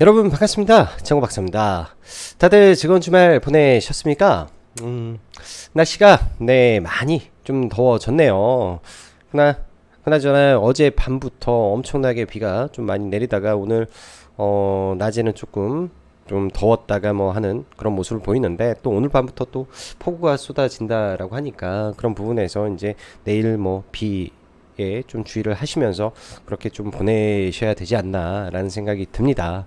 여러분 반갑습니다. 정우 박사입니다. 다들 즐거운 주말 보내셨습니까? 음, 날씨가 네 많이 좀 더워졌네요. 그나 그나저나 어제 밤부터 엄청나게 비가 좀 많이 내리다가 오늘 어 낮에는 조금 좀 더웠다가 뭐 하는 그런 모습을 보이는데 또 오늘 밤부터 또 폭우가 쏟아진다라고 하니까 그런 부분에서 이제 내일 뭐 비 예, 좀 주의를 하시면서 그렇게 좀 보내셔야 되지 않나라는 생각이 듭니다.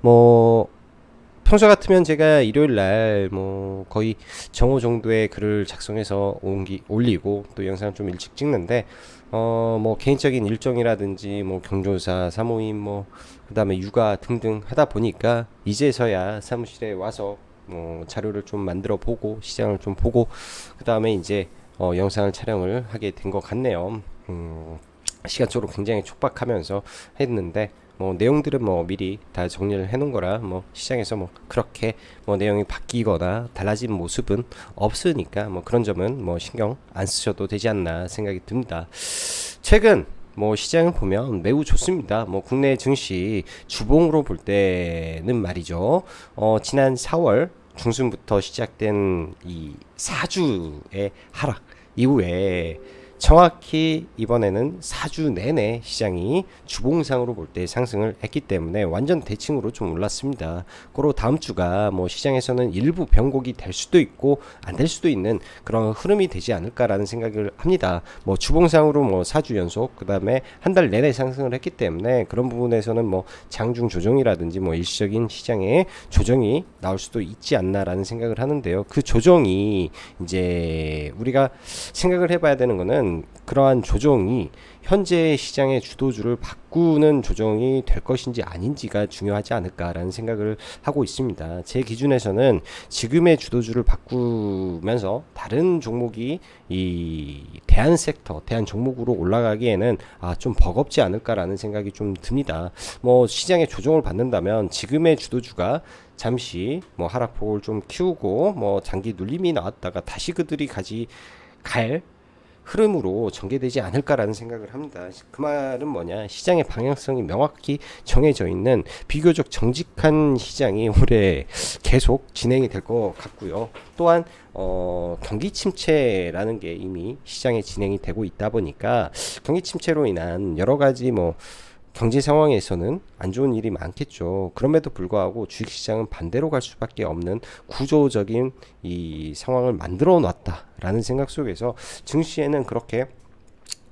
뭐 평소 같으면 제가 일요일 날 뭐 거의 정오 정도의 글을 작성해서 옮기, 올리고 또 영상 좀 일찍 찍는데 어 뭐 개인적인 일정이라든지 뭐 경조사 사모임 뭐 그다음에 육아 등등 하다 보니까 이제서야 사무실에 와서 뭐 자료를 좀 만들어 보고 시장을 좀 보고 그다음에 이제 어 영상을 촬영을 하게 된 것 같네요. 음, 시간적으로 굉장히 촉박하면서 했는데 뭐 내용들은 뭐 미리 다 정리를 해놓은 거라 뭐 시장에서 뭐 그렇게 뭐 내용이 바뀌거나 달라진 모습은 없으니까 뭐 그런 점은 뭐 신경 안 쓰셔도 되지 않나 생각이 듭니다. 최근 뭐 시장을 보면 매우 좋습니다. 뭐 국내 증시 주봉으로 볼 때는 말이죠. 어 지난 4월 중순부터 시작된 이 4주의 하락 이후에 정확히 이번에는 4주 내내 시장이 주봉상으로 볼 때 상승을 했기 때문에 완전 대칭으로 좀 올랐습니다. 그리고 다음 주가 뭐 시장에서는 일부 변곡이 될 수도 있고 안 될 수도 있는 그런 흐름이 되지 않을까라는 생각을 합니다. 뭐 주봉상으로 뭐 4주 연속 그다음에 한 달 내내 상승을 했기 때문에 그런 부분에서는 뭐 장중 조정이라든지 뭐 일시적인 시장에 조정이 나올 수도 있지 않나라는 생각을 하는데요. 그 조정이 이제 우리가 생각을 해봐야 되는 거는 그러한 조정이 현재 시장의 주도주를 바꾸는 조정이 될 것인지 아닌지가 중요하지 않을까라는 생각을 하고 있습니다. 제 기준에서는 지금의 주도주를 바꾸면서 다른 종목이 이 대한 섹터, 대한 종목으로 올라가기에는 아, 좀 버겁지 않을까라는 생각이 좀 듭니다. 뭐 시장의 조정을 받는다면 지금의 주도주가 잠시 뭐 하락폭을 좀 키우고 뭐 장기 눌림이 나왔다가 다시 그들이 가지 갈 흐름으로 전개되지 않을까라는 생각을 합니다. 그 말은 뭐냐? 시장의 방향성이 명확히 정해져 있는 비교적 정직한 시장이 올해 계속 진행이 될 것 같고요. 또한 어, 경기 침체라는 게 이미 시장에 진행이 되고 있다 보니까 경기 침체로 인한 여러 가지 뭐 경제 상황에서는 안 좋은 일이 많겠죠. 그럼에도 불구하고 주식시장은 반대로 갈 수밖에 없는 구조적인 이 상황을 만들어 놨다라는 생각 속에서 증시에는 그렇게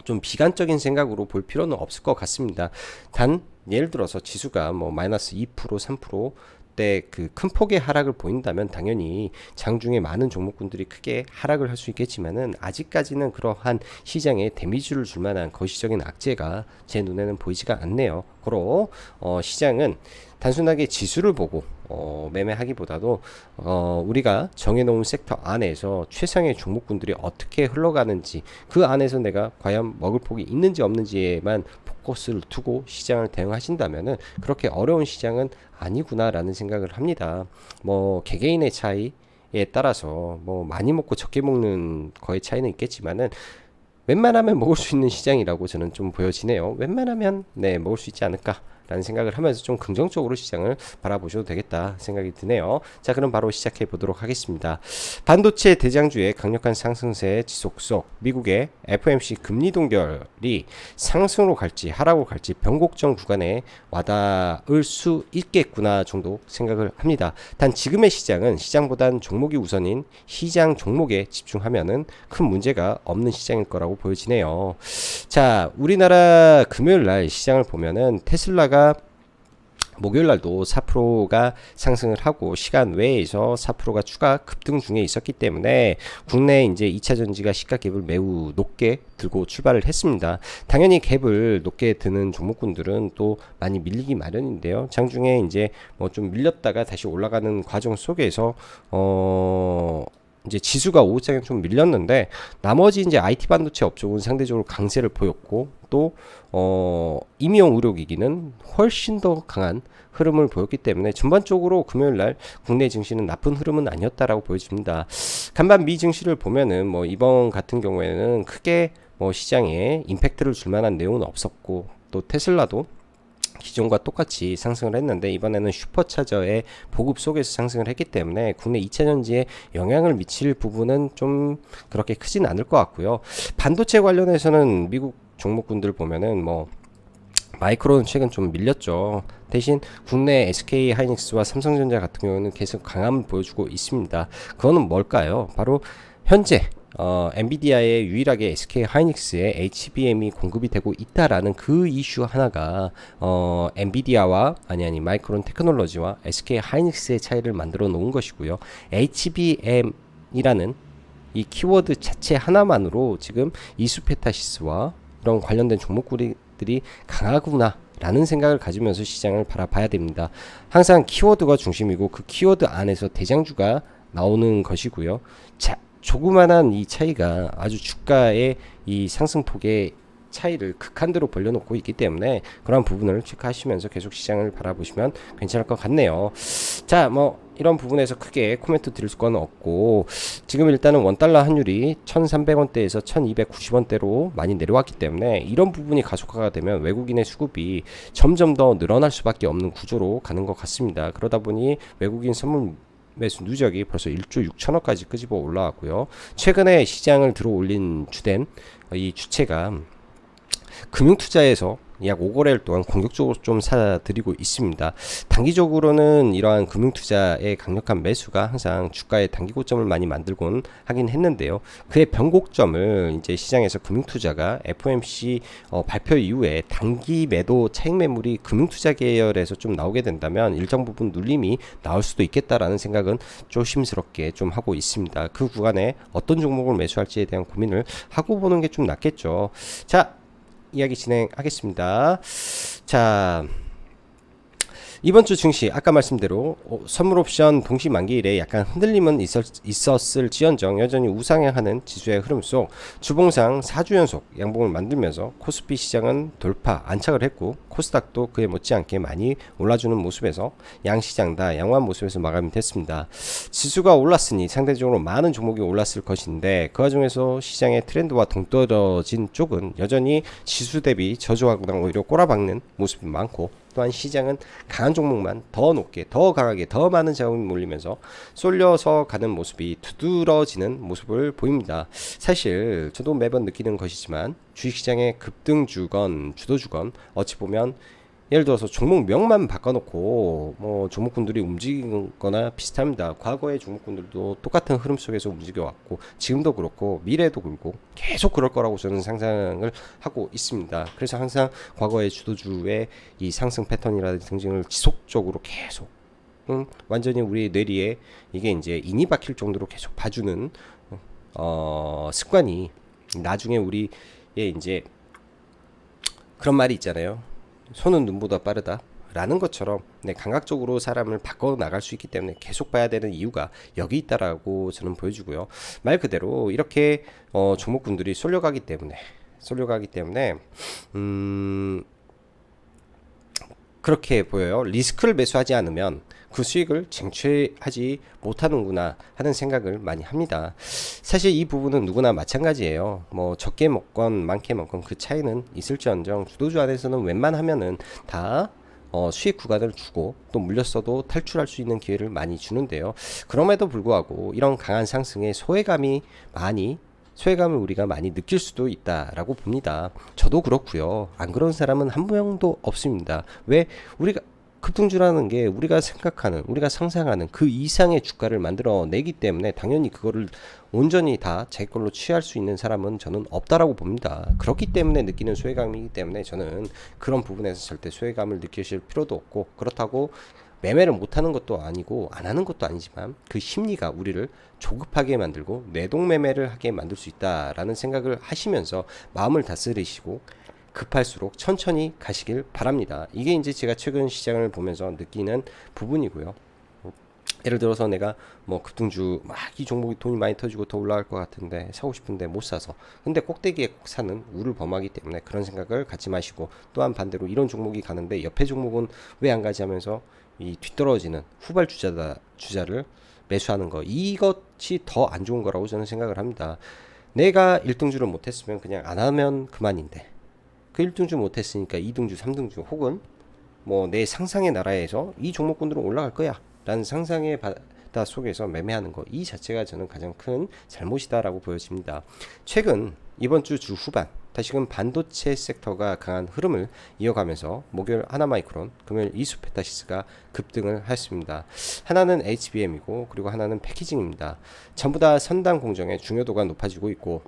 좀 비관적인 생각으로 볼 필요는 없을 것 같습니다. 단 예를 들어서 지수가 뭐 마이너스 2% 3% 때 그 큰 폭의 하락을 보인다면 당연히 장중에 많은 종목군들이 크게 하락을 할 수 있겠지만은 아직까지는 그러한 시장에 데미지를 줄 만한 거시적인 악재가 제 눈에는 보이지가 않네요. 그러 어 시장은 단순하게 지수를 보고 어, 매매하기보다도 어, 우리가 정해놓은 섹터 안에서 최상의 종목군들이 어떻게 흘러가는지 그 안에서 내가 과연 먹을 폭이 있는지 없는지에만 포커스를 두고 시장을 대응하신다면은 그렇게 어려운 시장은 아니구나라는 생각을 합니다. 뭐 개개인의 차이에 따라서 뭐 많이 먹고 적게 먹는 거의 차이는 있겠지만은 웬만하면 먹을 수 있는 시장이라고 저는 좀 보여지네요. 웬만하면 네 먹을 수 있지 않을까 라는 생각을 하면서 좀 긍정적으로 시장을 바라보셔도 되겠다 생각이 드네요. 자, 그럼 바로 시작해 보도록 하겠습니다. 반도체 대장주의 강력한 상승세 지속 속 미국의 FOMC 금리 동결이 상승으로 갈지 하락으로 갈지 변곡점 구간에 와닿을 수 있겠구나 정도 생각을 합니다. 단 지금의 시장은 시장보단 종목이 우선인 시장 종목에 집중하면은 큰 문제가 없는 시장일 거라고 보여지네요. 자, 우리나라 금요일 날 시장을 보면은 테슬라가 테슬라가 목요일 날도 4%가 상승을 하고 시간 외에서 4%가 추가 급등 중에 있었기 때문에 국내 이제 2차 전지가 시가 갭을 매우 높게 들고 출발을 했습니다. 당연히 갭을 높게 드는 종목군들은 또 많이 밀리기 마련인데요. 장중에 이제 뭐 좀 밀렸다가 다시 올라가는 과정 속에서 어 이제 지수가 오후장에 좀 밀렸는데 나머지 이제 IT 반도체 업종은 상대적으로 강세를 보였고 또 어, 임용 의료기기는 훨씬 더 강한 흐름을 보였기 때문에 전반적으로 금요일 날 국내 증시는 나쁜 흐름은 아니었다라고 보여집니다. 간반 미 증시를 보면은 뭐 이번 같은 경우에는 크게 뭐 시장에 임팩트를 줄 만한 내용은 없었고 또 테슬라도 기존과 똑같이 상승을 했는데 이번에는 슈퍼차저의 보급 속에서 상승을 했기 때문에 국내 2차 전지에 영향을 미칠 부분은 좀 그렇게 크진 않을 것 같고요. 반도체 관련해서는 미국 종목군들 보면은 뭐 마이크로는 최근 좀 밀렸죠. 대신 국내 SK 하이닉스와 삼성전자 같은 경우는 계속 강함을 보여주고 있습니다. 그거는 뭘까요? 바로 현재 어, 엔비디아의 유일하게 SK 하이닉스에 HBM이 공급이 되고 있다라는 그 이슈 하나가 어, 엔비디아와 아니 아니 마이크론 테크놀로지와 SK 하이닉스의 차이를 만들어 놓은 것이고요. HBM이라는 이 키워드 자체 하나만으로 지금 이수페타시스와 이런 관련된 종목들이 강하구나 라는 생각을 가지면서 시장을 바라봐야 됩니다. 항상 키워드가 중심이고 그 키워드 안에서 대장주가 나오는 것이고요. 자, 조그만한 이 차이가 아주 주가의 이 상승폭의 차이를 극한대로 벌려놓고 있기 때문에 그런 부분을 체크하시면서 계속 시장을 바라보시면 괜찮을 것 같네요. 자, 뭐 이런 부분에서 크게 코멘트 드릴 수는 없고 지금 일단은 원달러 환율이 1,300원대에서 1,290원대로 많이 내려왔기 때문에 이런 부분이 가속화가 되면 외국인의 수급이 점점 더 늘어날 수밖에 없는 구조로 가는 것 같습니다. 그러다 보니 외국인 선물 매수 누적이 벌써 1조 6천억까지 끄집어 올라왔고요. 최근에 시장을 들어 올린 주된 이 주체가 금융투자에서 약 5거래일 동안 공격적으로 좀 사드리고 있습니다. 단기적으로는 이러한 금융투자의 강력한 매수가 항상 주가의 단기 고점을 많이 만들곤 하긴 했는데요. 그의 변곡점을 이제 시장에서 금융투자가 FOMC 어, 발표 이후에 단기 매도 차익 매물이 금융투자 계열에서 좀 나오게 된다면 일정 부분 눌림이 나올 수도 있겠다라는 생각은 조심스럽게 좀 하고 있습니다. 그 구간에 어떤 종목을 매수할지에 대한 고민을 하고 보는 게 좀 낫겠죠. 자, 이야기 진행하겠습니다. 자, 이번 주 증시 아까 말씀대로 어, 선물 옵션 동시 만기일에 약간 흔들림은 있었, 을 지연정 여전히 우상향하는 지수의 흐름 속 주봉상 4주 연속 양봉을 만들면서 코스피 시장은 돌파 안착을 했고 코스닥도 그에 못지않게 많이 올라주는 모습에서 양시장 다 양호한 모습에서 마감이 됐습니다. 지수가 올랐으니 상대적으로 많은 종목이 올랐을 것인데 그 와중에서 시장의 트렌드와 동떨어진 쪽은 여전히 지수 대비 저조하거나 오히려 꼬라박는 모습이 많고 또한 시장은 강한 종목만 더 높게 더 강하게 더 많은 자금이 몰리면서 쏠려서 가는 모습이 두드러지는 모습을 보입니다. 사실 저도 매번 느끼는 것이지만 주식시장의 급등주건 주도주건 어찌 보면 예를 들어서 종목명만 바꿔놓고 뭐 종목군들이 움직이거나 비슷합니다. 과거의 종목군들도 똑같은 흐름 속에서 움직여왔고 지금도 그렇고 미래도 그렇고 계속 그럴 거라고 저는 상상을 하고 있습니다. 그래서 항상 과거의 주도주의 이 상승 패턴이라든지 등등을 지속적으로 계속 음, 완전히 우리 뇌리에 이게 이제 인이 박힐 정도로 계속 봐주는 어, 습관이 나중에 우리의 이제 그런 말이 있잖아요. 손은 눈보다 빠르다. 라는 것처럼 네, 감각적으로 사람을 바꿔 나갈 수 있기 때문에 계속 봐야 되는 이유가 여기 있다라고 저는 보여주고요. 말 그대로 이렇게 어, 종목군들이 쏠려가기 때문에 쏠려가기 때문에 음 그렇게 보여요. 리스크를 매수하지 않으면 그 수익을 쟁취하지 못하는구나 하는 생각을 많이 합니다. 사실 이 부분은 누구나 마찬가지예요. 뭐 적게 먹건 많게 먹건 그 차이는 있을지언정 주도주 안에서는 웬만하면은 다 어, 수익 구간을 주고 또 물렸어도 탈출할 수 있는 기회를 많이 주는데요. 그럼에도 불구하고 이런 강한 상승에 소외감이 많이 소외감을 우리가 많이 느낄 수도 있다라고 봅니다. 저도 그렇고요. 안 그런 사람은 한 명도 없습니다. 왜 우리가 급등주라는 게 우리가 생각하는 우리가 상상하는 그 이상의 주가를 만들어 내기 때문에 당연히 그거를 온전히 다 제 걸로 취할 수 있는 사람은 저는 없다라고 봅니다. 그렇기 때문에 느끼는 소외감이기 때문에 저는 그런 부분에서 절대 소외감을 느끼실 필요도 없고 그렇다고 매매를 못하는 것도 아니고 안 하는 것도 아니지만 그 심리가 우리를 조급하게 만들고 뇌동매매를 하게 만들 수 있다라는 생각을 하시면서 마음을 다스리시고 급할수록 천천히 가시길 바랍니다. 이게 이제 제가 최근 시장을 보면서 느끼는 부분이고요. 예를 들어서 내가 뭐 급등주 막 이 종목이 돈이 많이 터지고 더 올라갈 것 같은데 사고 싶은데 못 사서 근데 꼭대기에 꼭 사는 우를 범하기 때문에 그런 생각을 갖지 마시고 또한 반대로 이런 종목이 가는데 옆에 종목은 왜 안 가지 하면서 이 뒤떨어지는 후발 주자다 주자를 매수하는 거 이것이 더 안 좋은 거라고 저는 생각을 합니다. 내가 1등주를 못했으면 그냥 안 하면 그만인데 그 1등주 못했으니까 2등주, 3등주 혹은 뭐 내 상상의 나라에서 이 종목군들은 올라갈 거야 라는 상상의 바다 속에서 매매하는 거이 자체가 저는 가장 큰 잘못이다라고 보여집니다. 최근 이번 주 주 후반 다시금 반도체 섹터가 강한 흐름을 이어가면서 목요일 하나마이크론, 금요일 이수페타시스가 급등을 했습니다. 하나는 HBM이고 그리고 하나는 패키징입니다. 전부 다 선단 공정의 중요도가 높아지고 있고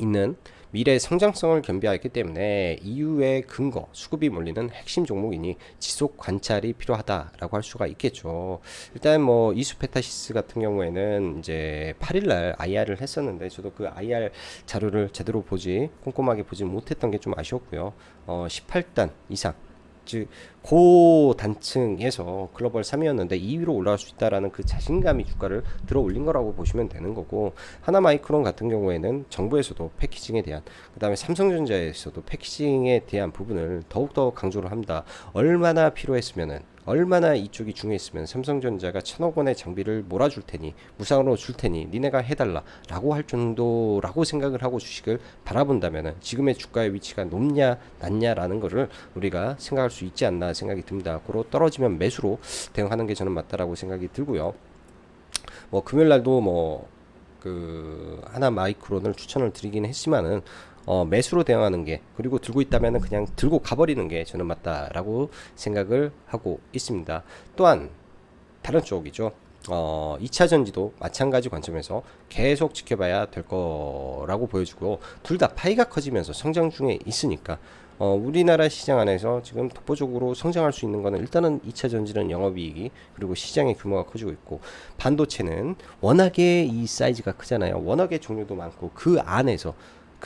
있는 미래 성장성을 겸비하기 때문에 이후의 근거, 수급이 몰리는 핵심 종목이니 지속 관찰이 필요하다라고 할 수가 있겠죠. 일단 뭐 이수페타시스 같은 경우에는 이제 8일날 IR을 했었는데 저도 그 IR 자료를 제대로 보지 꼼꼼하게 보지 못했던 게 좀 아쉬웠고요. 어, 18단 이상 즉 고단층에서 글로벌 3위였는데 2위로 올라갈 수 있다라는 그 자신감이 주가를 들어 올린 거라고 보시면 되는 거고 하나마이크론 같은 경우에는 정부에서도 패키징에 대한 그다음에 삼성전자에서도 패키징에 대한 부분을 더욱더 강조를 합니다. 얼마나 필요했으면은 얼마나 이쪽이 중요했으면 삼성전자가 천억 원의 장비를 몰아줄 테니 무상으로 줄 테니 니네가 해달라라고 할 정도라고 생각을 하고 주식을 바라본다면은 지금의 주가의 위치가 높냐 낮냐라는 거를 우리가 생각할 수 있지 않나 생각이 듭니다. 고로 떨어지면 매수로 대응하는 게 저는 맞다라고 생각이 들고요. 뭐 금요일 날도 뭐 그 하나 마이크론을 추천을 드리긴 했지만은 어, 매수로 대응하는 게 그리고 들고 있다면 그냥 들고 가버리는 게 저는 맞다라고 생각을 하고 있습니다. 또한 다른 쪽이죠. 어, 2차 전지도 마찬가지 관점에서 계속 지켜봐야 될 거라고 보여주고 둘 다 파이가 커지면서 성장 중에 있으니까 어, 우리나라 시장 안에서 지금 독보적으로 성장할 수 있는 거는 일단은 2차 전지는 영업이익이 그리고 시장의 규모가 커지고 있고 반도체는 워낙에 이 사이즈가 크잖아요. 워낙에 종류도 많고 그 안에서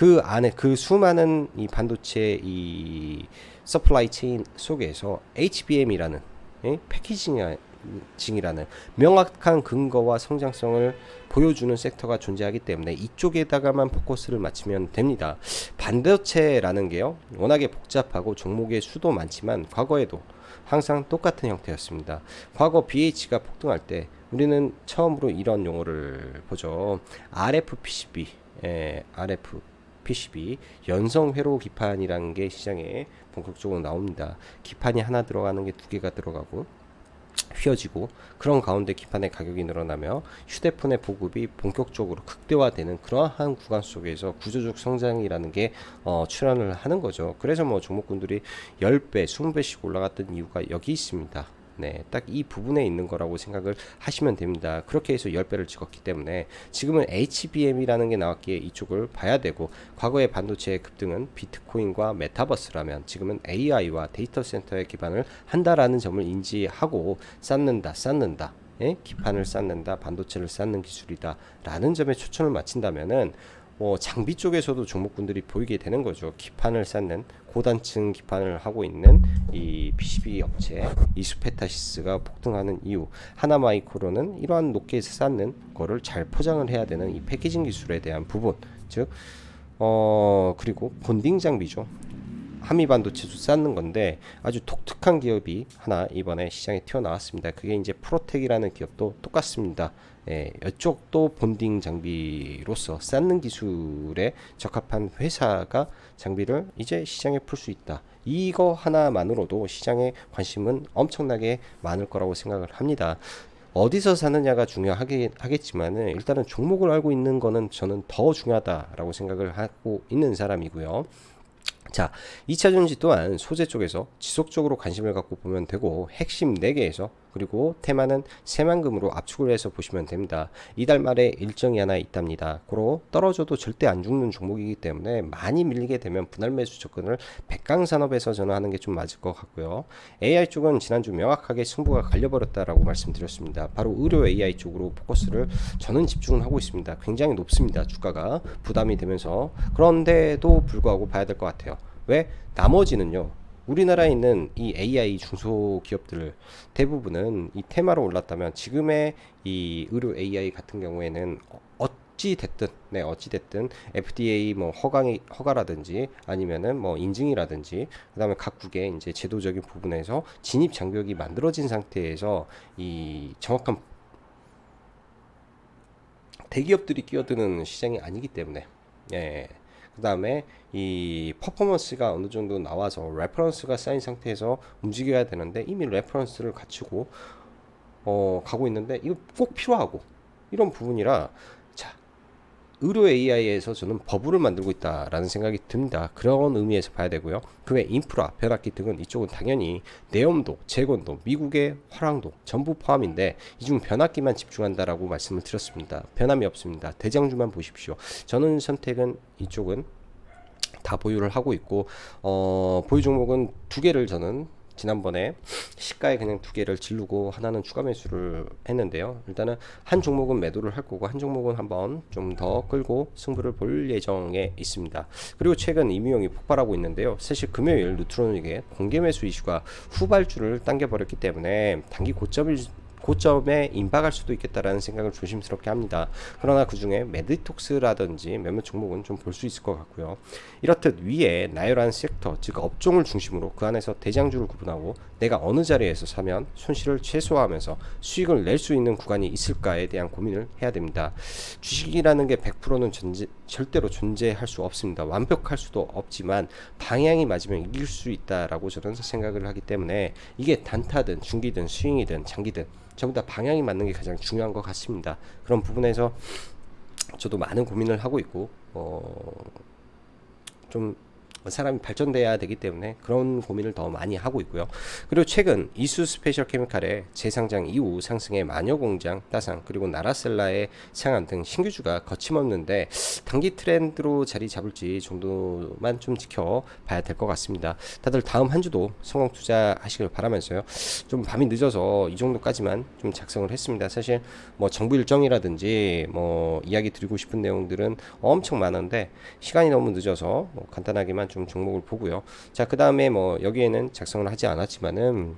그 안에 그 수많은 이 반도체 이 서플라이 체인 속에서 HBM이라는 예? 패키징이라는 명확한 근거와 성장성을 보여주는 섹터가 존재하기 때문에 이쪽에다가만 포커스를 맞추면 됩니다. 반도체라는 게요, 워낙에 복잡하고 종목의 수도 많지만 과거에도 항상 똑같은 형태였습니다. 과거 BH가 폭등할 때 우리는 처음으로 이런 용어를 보죠. RFPCB, 예, RF PCB 연성 회로 기판이라는 게 시장에 본격적으로 나옵니다. 기판이 하나 들어가는 게 두 개가 들어가고 휘어지고 그런 가운데 기판의 가격이 늘어나며 휴대폰의 보급이 본격적으로 극대화되는 그러한 구간 속에서 구조적 성장이라는 게 어, 출현을 하는 거죠. 그래서 뭐 종목군들이 10배, 20배씩 올라갔던 이유가 여기 있습니다. 네, 딱 이 부분에 있는 거라고 생각을 하시면 됩니다. 그렇게 해서 10배를 찍었기 때문에 지금은 HBM이라는 게 나왔기에 이쪽을 봐야 되고 과거의 반도체의 급등은 비트코인과 메타버스라면 지금은 AI와 데이터 센터에 기반을 한다라는 점을 인지하고 쌓는다, 쌓는다. 예? 기판을 쌓는다, 반도체를 쌓는 기술이다. 라는 점에 초점을 맞춘다면은 뭐 장비 쪽에서도 종목군들이 보이게 되는 거죠. 기판을 쌓는 고단층 기판을 하고 있는 이 PCB 업체 이수페타시스가 폭등하는 이유 하나마이크로는 이러한 높게 쌓는 거를 잘 포장을 해야 되는 이 패키징 기술에 대한 부분 즉 어 그리고 본딩 장비죠. 하미 반도체도 쌓는 건데 아주 독특한 기업이 하나 이번에 시장에 튀어나왔습니다. 그게 이제 프로텍이라는 기업도 똑같습니다. 예, 이쪽도 본딩 장비로서 쌓는 기술에 적합한 회사가 장비를 이제 시장에 풀 수 있다. 이거 하나만으로도 시장에 관심은 엄청나게 많을 거라고 생각을 합니다. 어디서 사느냐가 중요하겠지만은 일단은 종목을 알고 있는 거는 저는 더 중요하다라고 생각을 하고 있는 사람이고요. 자, 2차 전지 또한 소재 쪽에서 지속적으로 관심을 갖고 보면 되고 핵심 4개에서 그리고 테마는 새만금으로 압축을 해서 보시면 됩니다. 이달 말에 일정이 하나 있답니다. 고로 떨어져도 절대 안 죽는 종목이기 때문에 많이 밀리게 되면 분할 매수 접근을 백강 산업에서 전화하는 게 좀 맞을 것 같고요. AI 쪽은 지난주 명확하게 승부가 갈려버렸다라고 말씀드렸습니다. 바로 의료 AI 쪽으로 포커스를 저는 집중을 하고 있습니다. 굉장히 높습니다. 주가가 부담이 되면서 그런데도 불구하고 봐야 될 것 같아요. 왜? 나머지는요. 우리나라에 있는 이 AI 중소기업들 대부분은 이 테마로 올랐다면 지금의 이 의료 AI 같은 경우에는 어찌 됐든 네 어찌 됐든 FDA 뭐 허강이 허가라든지 아니면은 뭐 인증이라든지 그다음에 각국의 이제 제도적인 부분에서 진입 장벽이 만들어진 상태에서 이 정확한 대기업들이 끼어드는 시장이 아니기 때문에 예. 그 다음에 이 퍼포먼스가 어느 정도 나와서 레퍼런스가 쌓인 상태에서 움직여야 되는데 이미 레퍼런스를 갖추고 어, 가고 있는데 이거 꼭 필요하고 이런 부분이라 자 의료 AI에서 저는 버블을 만들고 있다라는 생각이 듭니다. 그런 의미에서 봐야 되고요. 그 외 인프라, 변압기 등은 이쪽은 당연히 내염도, 재건도, 미국의 화랑도 전부 포함인데 이 중 변압기만 집중한다라고 말씀을 드렸습니다. 변함이 없습니다. 대장주만 보십시오. 저는 선택은 이쪽은 다 보유를 하고 있고 어, 보유 종목은 두 개를 저는 지난번에 시가에 그냥 두 개를 지르고 하나는 추가 매수를 했는데요. 일단은 한 종목은 매도를 할 거고 한 종목은 한번 좀 더 끌고 승부를 볼 예정에 있습니다. 그리고 최근 이미용이 폭발하고 있는데요. 사실 금요일 루트로닉의 공개 매수 이슈가 후발주를 당겨버렸기 때문에 단기 고점을 고점에 임박할 수도 있겠다라는 생각을 조심스럽게 합니다. 그러나 그 중에 메디톡스라든지 몇몇 종목은 좀 볼 수 있을 것 같고요. 이렇듯 위에 나열한 섹터, 즉 업종을 중심으로 그 안에서 대장주를 구분하고 내가 어느 자리에서 사면 손실을 최소화하면서 수익을 낼 수 있는 구간이 있을까에 대한 고민을 해야 됩니다. 주식이라는 게 100%는 존재, 절대로 존재할 수 없습니다. 완벽할 수도 없지만 방향이 맞으면 이길 수 있다라고 저는 생각을 하기 때문에 이게 단타든 중기든 스윙이든 장기든 전부 다 방향이 맞는 게 가장 중요한 것 같습니다. 그런 부분에서 저도 많은 고민을 하고 있고 어, 좀 사람이 발전돼야 되기 때문에 그런 고민을 더 많이 하고 있고요. 그리고 최근 이수 스페셜 케미칼의 재상장 이후 상승의 마녀공장, 따상 그리고 나라셀라의 상한 등 신규주가 거침없는데 단기 트렌드로 자리 잡을지 정도만 좀 지켜봐야 될 것 같습니다. 다들 다음 한 주도 성공 투자하시길 바라면서요. 좀 밤이 늦어서 이 정도까지만 좀 작성을 했습니다. 사실 뭐 정부 일정이라든지 뭐 이야기 드리고 싶은 내용들은 엄청 많은데 시간이 너무 늦어서 뭐 간단하게만 좀 종목을 보고요. 자, 그 다음에 뭐 여기에는 작성을 하지 않았지만은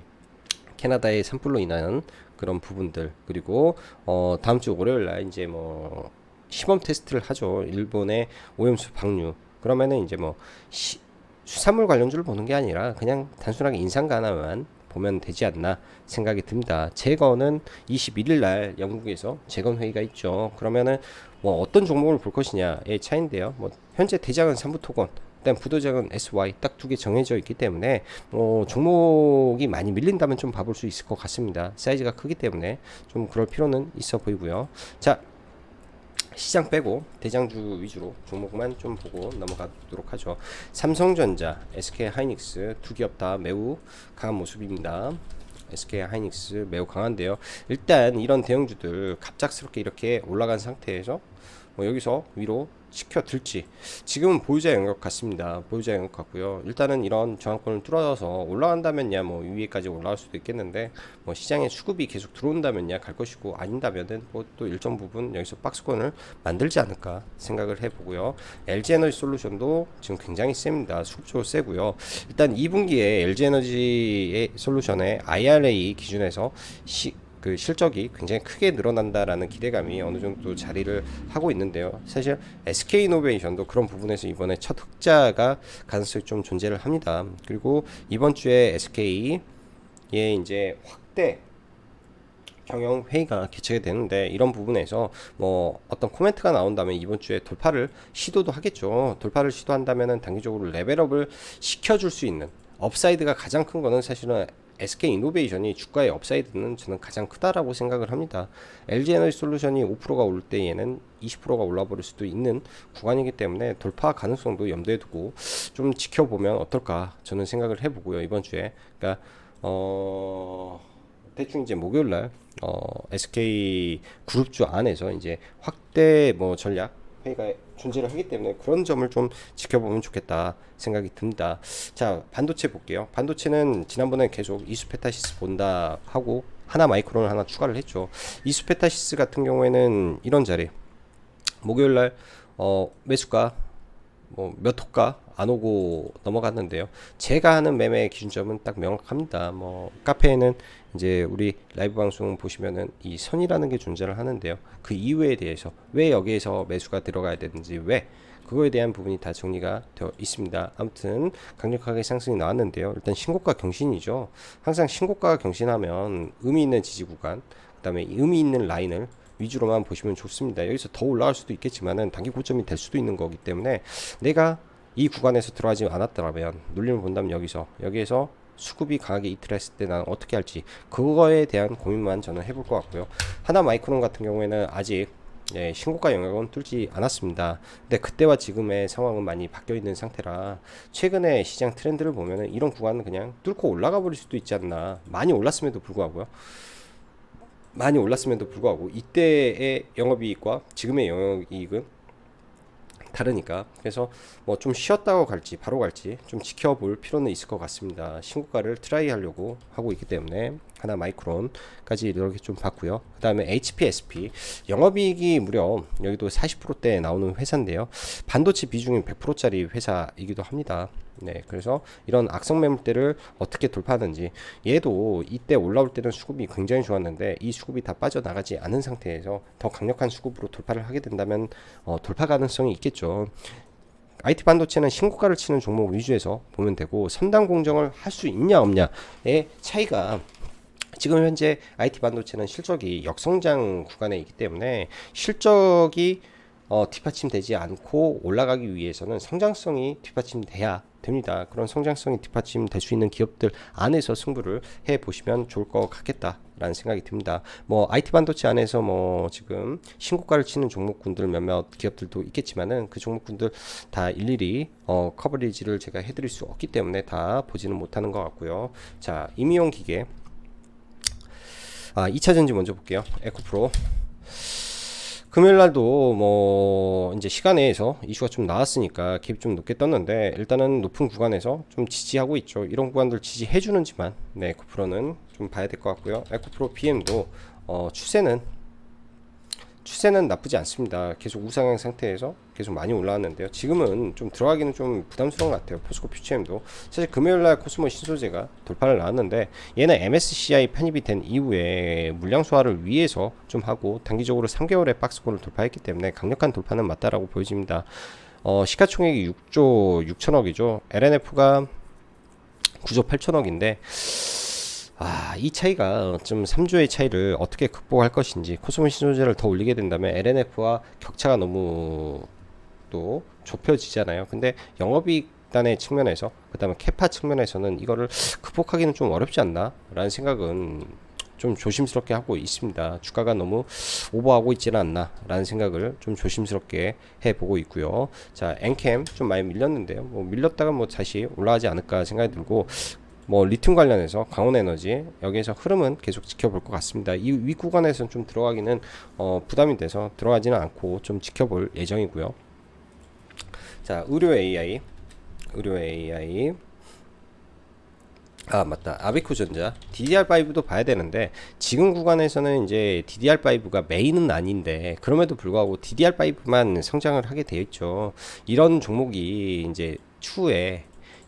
캐나다의 산불로 인한 그런 부분들 그리고 어 다음 주 월요일 날 이제 뭐 시범 테스트를 하죠. 일본의 오염수 방류. 그러면은 이제 뭐 시, 수산물 관련주를 보는 게 아니라 그냥 단순하게 인상 가나만 보면 되지 않나 생각이 듭니다. 재건은 21일 날 영국에서 재건 회의가 있죠. 그러면은 뭐 어떤 종목을 볼 것이냐의 차인데요. 뭐 현재 대장은 삼부토건 일단 부도장은 SY 딱 두 개 정해져 있기 때문에 뭐 종목이 많이 밀린다면 좀 봐볼 수 있을 것 같습니다. 사이즈가 크기 때문에 좀 그럴 필요는 있어 보이고요. 자 시장 빼고 대장주 위주로 종목만 좀 보고 넘어가도록 하죠. 삼성전자, SK 하이닉스 두 기업 다 매우 강한 모습입니다. SK 하이닉스 매우 강한데요. 일단 이런 대형주들 갑작스럽게 이렇게 올라간 상태에서 뭐 여기서 위로 시켜들지. 지금은 보유자 영역 같습니다. 보유자 영역 같고요. 일단은 이런 저항권을 뚫어서 올라간다면야 뭐 위에까지 올라갈 수도 있겠는데 뭐 시장에 수급이 계속 들어온다면야 갈 것이고 아닌다면은 뭐 또 일정 부분 여기서 박스권을 만들지 않을까 생각을 해보고요. LG 에너지 솔루션도 지금 굉장히 셉니다. 수급적으로 세고요. 일단 2분기에 LG 에너지의 솔루션의 IRA 기준에서 시, 그 실적이 굉장히 크게 늘어난다라는 기대감이 어느 정도 자리를 하고 있는데요. 사실 SK 이노베이션도 그런 부분에서 이번에 첫 흑자가 가능성이 좀 존재를 합니다. 그리고 이번 주에 SK의 이제 확대 경영 회의가 개최가 되는데 이런 부분에서 뭐 어떤 코멘트가 나온다면 이번 주에 돌파를 시도도 하겠죠. 돌파를 시도한다면은 단기적으로 레벨업을 시켜줄 수 있는 업사이드가 가장 큰 거는 사실은 SK 이노베이션이 주가의 업사이드는 저는 가장 크다라고 생각을 합니다. LG 에너지 솔루션이 5%가 올 때에는 20%가 올라버릴 수도 있는 구간이기 때문에 돌파 가능성도 염두에 두고 좀 지켜보면 어떨까 저는 생각을 해보고요 이번 주에 그러니까 어 대충 이제 목요일 날 어, SK 그룹주 안에서 이제 확대 뭐 전략 회의가 존재를 하기 때문에 그런 점을 좀 지켜보면 좋겠다 생각이 듭니다. 자, 반도체 볼게요. 반도체는 지난번에 계속 이수페타시스 본다 하고 하나 마이크론을 하나 추가를 했죠. 이수페타시스 같은 경우에는 이런 자리 목요일 날 어, 매수가 뭐 몇 호가 안 오고 넘어갔는데요. 제가 하는 매매 기준점은 딱 명확합니다. 뭐 카페에는 이제 우리 라이브 방송 보시면은 이 선이라는 게 존재를 하는데요. 그 이유에 대해서 왜 여기에서 매수가 들어가야 되는지 왜 그거에 대한 부분이 다 정리가 되어 있습니다. 아무튼 강력하게 상승이 나왔는데요. 일단 신고가 경신이죠. 항상 신고가 경신하면 의미 있는 지지 구간, 그다음에 의미 있는 라인을 위주로만 보시면 좋습니다. 여기서 더 올라갈 수도 있겠지만은 단기 고점이 될 수도 있는 거기 때문에 내가 이 구간에서 들어가지 않았더라면 눌림을 본다면 여기서 여기에서 수급이 강하게 이틀했을 때 나는 어떻게 할지 그거에 대한 고민만 저는 해볼 것 같고요. 하나 마이크론 같은 경우에는 아직 예, 신고가 영역은 뚫지 않았습니다. 근데 그때와 지금의 상황은 많이 바뀌어 있는 상태라 최근에 시장 트렌드를 보면은 이런 구간은 그냥 뚫고 올라가 버릴 수도 있지 않나. 많이 올랐음에도 불구하고요. 많이 올랐음에도 불구하고 이때의 영업이익과 지금의 영업이익은 다르니까 그래서 뭐 좀 쉬었다고 갈지 바로 갈지 좀 지켜볼 필요는 있을 것 같습니다. 신고가를 트라이 하려고 하고 있기 때문에 하나 마이크론까지 이렇게 좀 봤고요. 그 다음에 HPSP 영업이익이 무려 여기도 40%대 나오는 회사인데요. 반도체 비중이 100%짜리 회사이기도 합니다. 네, 그래서 이런 악성 매물대를 어떻게 돌파하는지 얘도 이때 올라올 때는 수급이 굉장히 좋았는데 이 수급이 다 빠져나가지 않은 상태에서 더 강력한 수급으로 돌파를 하게 된다면 어, 돌파 가능성이 있겠죠. IT 반도체는 신고가를 치는 종목 위주에서 보면 되고 선단 공정을 할 수 있냐 없냐의 차이가 지금 현재 IT 반도체는 실적이 역성장 구간에 있기 때문에 실적이 어, 뒷받침되지 않고 올라가기 위해서는 성장성이 뒷받침돼야 됩니다. 그런 성장성이 뒷받침될 수 있는 기업들 안에서 승부를 해 보시면 좋을 것 같겠다라는 생각이 듭니다. 뭐 IT 반도체 안에서 뭐 지금 신고가를 치는 종목군들 몇몇 기업들도 있겠지만은 그 종목군들 다 일일이 어, 커버리지를 제가 해드릴 수 없기 때문에 다 보지는 못하는 것 같고요. 자 임의용 기계 아 2차 전지 먼저 볼게요. 에코프로 금요일 날도 뭐 이제 시간에서 이슈가 좀 나왔으니까 갭이 좀 높게 떴는데 일단은 높은 구간에서 좀 지지하고 있죠. 이런 구간들 지지해 주는지만 네, 에코프로는 좀 봐야 될 것 같고요. 에코프로 BM도 어, 추세는 추세는 나쁘지 않습니다. 계속 우상향 상태에서 계속 많이 올라왔는데요. 지금은 좀 들어가기는 좀 부담스러운 것 같아요. 포스코 퓨처엠도 사실 금요일날 코스모 신소재가 돌파를 나왔는데 얘는 MSCI 편입이 된 이후에 물량 소화를 위해서 좀 하고 단기적으로 3개월의 박스권을 돌파했기 때문에 강력한 돌파는 맞다라고 보여집니다. 어, 시가총액이 6조 6천억이죠. LNF가 9조 8천억인데 아, 이 차이가 좀 3조의 차이를 어떻게 극복할 것인지 코스모 신소재를 더 올리게 된다면 LNF와 격차가 너무 또 좁혀지잖아요. 근데 영업이익단의 측면에서 그다음에 캐파 측면에서는 이거를 극복하기는 좀 어렵지 않나라는 생각은 좀 조심스럽게 하고 있습니다. 주가가 너무 오버하고 있지는 않나라는 생각을 좀 조심스럽게 해보고 있고요. 자, 엔캠 좀 많이 밀렸는데요. 뭐 밀렸다가 뭐 다시 올라가지 않을까 생각이 들고 뭐 리튬 관련해서 강원 에너지 여기에서 흐름은 계속 지켜볼 것 같습니다. 이 위 구간에서는 좀 들어가기는 어, 부담이 돼서 들어가지는 않고 좀 지켜볼 예정이고요. 자 의료 AI 의료 AI 아 맞다 아비코전자 DDR5도 봐야 되는데 지금 구간에서는 이제 DDR5가 메인은 아닌데 그럼에도 불구하고 DDR5만 성장을 하게 되어 있죠 이런 종목이 이제 추후에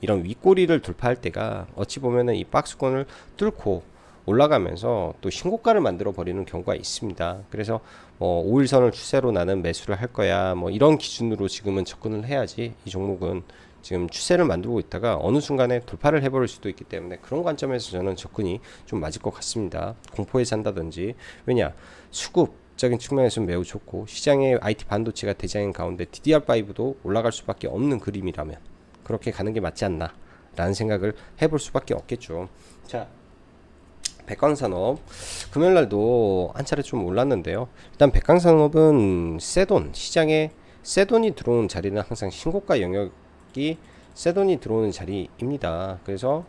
이런 윗꼬리를 돌파할 때가 어찌 보면은 이 박스권을 뚫고 올라가면서 또 신고가를 만들어 버리는 경우가 있습니다. 그래서 뭐 5일선을 추세로 나는 매수를 할 거야. 뭐 이런 기준으로 지금은 접근을 해야지 이 종목은 지금 추세를 만들고 있다가 어느 순간에 돌파를 해버릴 수도 있기 때문에 그런 관점에서 저는 접근이 좀 맞을 것 같습니다. 공포에 산다든지 왜냐 수급적인 측면에서는 매우 좋고 시장의 IT 반도체가 대장인 가운데 DDR5도 올라갈 수밖에 없는 그림이라면 그렇게 가는 게 맞지 않나 라는 생각을 해볼 수밖에 없겠죠. 자, 백광산업 금요일날도 한 차례 좀 올랐는데요. 일단 백광산업은 세돈 시장에 세돈이 들어오는 자리는 항상 신고가 영역이 세돈이 들어오는 자리입니다. 그래서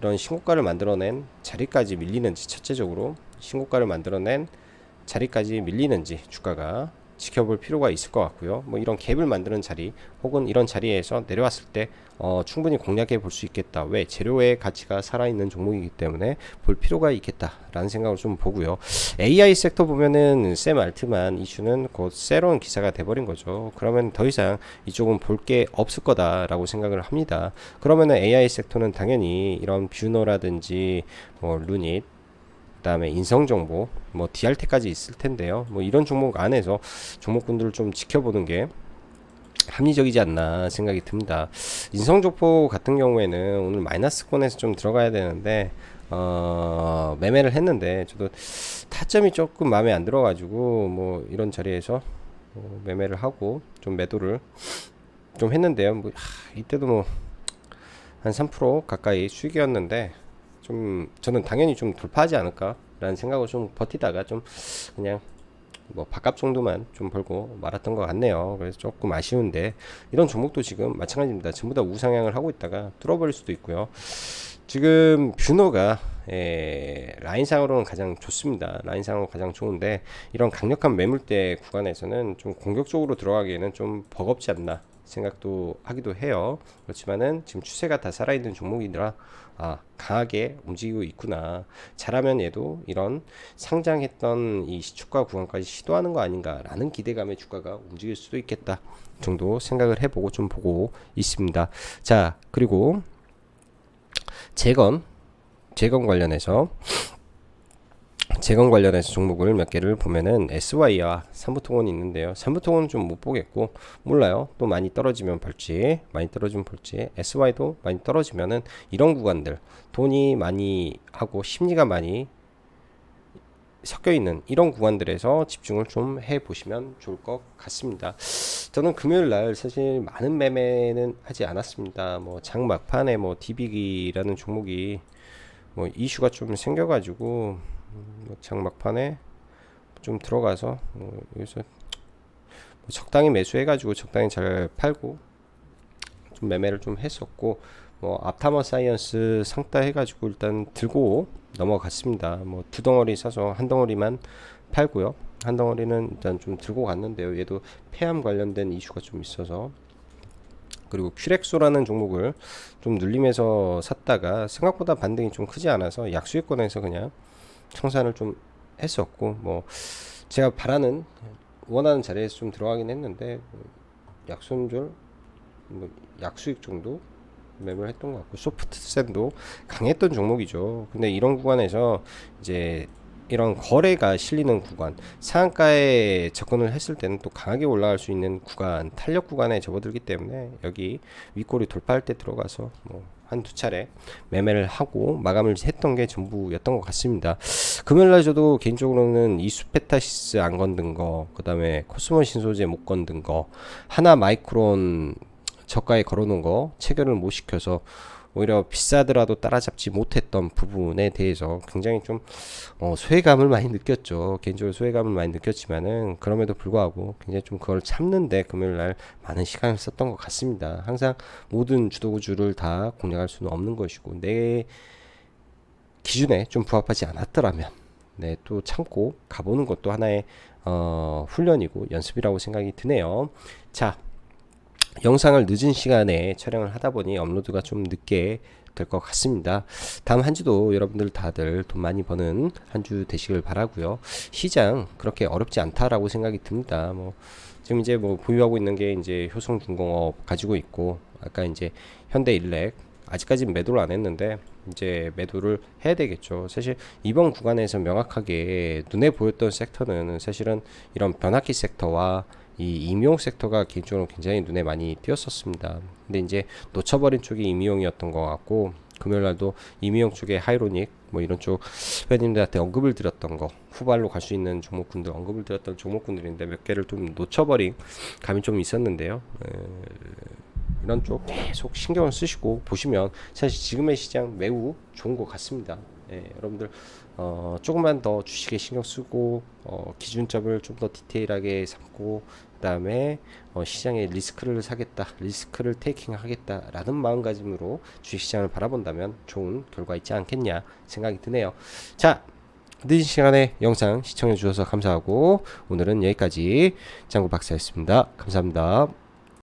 이런 신고가를 만들어낸 자리까지 밀리는지 첫째적으로 신고가를 만들어낸 자리까지 밀리는지 주가가 지켜볼 필요가 있을 것 같고요. 뭐 이런 갭을 만드는 자리 혹은 이런 자리에서 내려왔을 때 어, 충분히 공략해 볼 수 있겠다. 왜 재료의 가치가 살아있는 종목이기 때문에 볼 필요가 있겠다라는 생각을 좀 보고요. AI 섹터 보면은 샘 알트만 이슈는 곧 새로운 기사가 돼버린 거죠. 그러면 더 이상 이쪽은 볼 게 없을 거다라고 생각을 합니다. 그러면은 AI 섹터는 당연히 이런 뷰너라든지 뭐 루닛 그다음에 인성 정보, 뭐 DRT까지 있을 텐데요. 뭐 이런 종목 안에서 종목군들을 좀 지켜보는 게 합리적이지 않나 생각이 듭니다. 인성조포 같은 경우에는 오늘 마이너스권에서 좀 들어가야 되는데 어, 매매를 했는데 저도 타점이 조금 마음에 안 들어가지고 뭐 이런 자리에서 뭐 매매를 하고 좀 매도를 좀 했는데요. 뭐 하, 이때도 뭐 한 3% 가까이 수익이었는데 좀 저는 당연히 좀 돌파하지 않을까라는 생각을 좀 버티다가 좀 그냥 뭐 밥값 정도만 좀 벌고 말았던 것 같네요. 그래서 조금 아쉬운데 이런 종목도 지금 마찬가지입니다. 전부 다 우상향을 하고 있다가 뚫어버릴 수도 있고요. 지금 뷰노가 예, 라인상으로는 가장 좋습니다. 라인상으로 가장 좋은데 이런 강력한 매물대 구간에서는 좀 공격적으로 들어가기에는 좀 버겁지 않나 생각도 하기도 해요. 그렇지만은 지금 추세가 다 살아있는 종목이라 아 강하게 움직이고 있구나. 잘하면 얘도 이런 상장했던 이 시초가 구간까지 시도하는 거 아닌가라는 기대감에 주가가 움직일 수도 있겠다 정도 생각을 해보고 좀 보고 있습니다. 자 그리고 재건 재건 관련해서 재건 관련해서 종목을 몇 개를 보면은 SY와 삼부통원이 있는데요. 삼부통원은 좀 못 보겠고 몰라요. 또 많이 떨어지면 볼지 많이 떨어지면 볼지 SY도 많이 떨어지면은 이런 구간들 돈이 많이 하고 심리가 많이 섞여 있는 이런 구간들에서 집중을 좀 해 보시면 좋을 것 같습니다. 저는 금요일 날 사실 많은 매매는 하지 않았습니다. 뭐 장 막판에 뭐 DB기라는 종목이 뭐 이슈가 좀 생겨가지고 음, 뭐 장막판에 좀 들어가서 뭐 여기서 뭐 적당히 매수해가지고 적당히 잘 팔고 좀 매매를 좀 했었고 뭐 앞타머 사이언스 상따 해가지고 일단 들고 넘어갔습니다. 뭐 두 덩어리 사서 한 덩어리만 팔고요. 한 덩어리는 일단 좀 들고 갔는데요. 얘도 폐암 관련된 이슈가 좀 있어서 그리고 큐렉소라는 종목을 좀 눌리면서 샀다가 생각보다 반등이 좀 크지 않아서 약수익권에서 그냥 청산을 좀 했었고 뭐 제가 바라는 원하는 자리에서 좀 들어가긴 했는데 약손절 뭐 약수익 정도 매매를 했던 것 같고 소프트 샌도 강했던 종목이죠. 근데 이런 구간에서 이제 이런 거래가 실리는 구간 상한가에 접근을 했을 때는 또 강하게 올라갈 수 있는 구간 탄력 구간에 접어들기 때문에 여기 윗골이 돌파할 때 들어가서 뭐 한 두 차례 매매를 하고 마감을 했던 게 전부였던 것 같습니다. 금요일 날 저도 개인적으로는 이수페타시스 안 건든 거, 그 다음에 코스모 신소재 못 건든 거, 하나 마이크론 저가에 걸어놓은 거 체결을 못 시켜서 오히려 비싸더라도 따라잡지 못했던 부분에 대해서 굉장히 좀 어, 소외감을 많이 느꼈죠. 개인적으로 소외감을 많이 느꼈지만은 그럼에도 불구하고 굉장히 좀 그걸 참는데 금요일 날 많은 시간을 썼던 것 같습니다. 항상 모든 주도주를 다 공략할 수는 없는 것이고 내 기준에 좀 부합하지 않았더라면 네, 또 참고 가보는 것도 하나의 어, 훈련이고 연습이라고 생각이 드네요. 자, 영상을 늦은 시간에 촬영을 하다 보니 업로드가 좀 늦게 될 것 같습니다. 다음 한 주도 여러분들 다들 돈 많이 버는 한 주 되시길 바라고요. 시장 그렇게 어렵지 않다라고 생각이 듭니다. 뭐 지금 이제 뭐 보유하고 있는 게 이제 효성중공업 가지고 있고 아까 이제 현대일렉 아직까지 매도를 안 했는데 이제 매도를 해야 되겠죠. 사실 이번 구간에서 명확하게 눈에 보였던 섹터는 사실은 이런 변압기 섹터와 이 임용 sek터가 개인적으로 굉장히 눈에 많이 띄었었습니다. 근데 이제 놓쳐버린 쪽이 임용이었던 것 같고 금요일 날도 임용 쪽에 하이로닉 뭐 이런 쪽 회원님들한테 언급을 드렸던 거 후발로 갈 수 있는 종목군들 언급을 드렸던 종목군들인데 몇 개를 좀 놓쳐버린 감이 좀 있었는데요. 에, 이런 쪽 계속 신경을 쓰시고 보시면 사실 지금의 시장 매우 좋은 것 같습니다. 예, 여러분들 어, 조금만 더 주식에 신경 쓰고 어, 기준점을 좀 더 디테일하게 삼고 그다음에 어, 시장에 리스크를 사겠다, 리스크를 테이킹하겠다라는 마음가짐으로 주식시장을 바라본다면 좋은 결과 있지 않겠냐 생각이 드네요. 자. 늦은 시간에 영상 시청해 주셔서 감사하고 오늘은 여기까지 장구 박사였습니다. 감사합니다.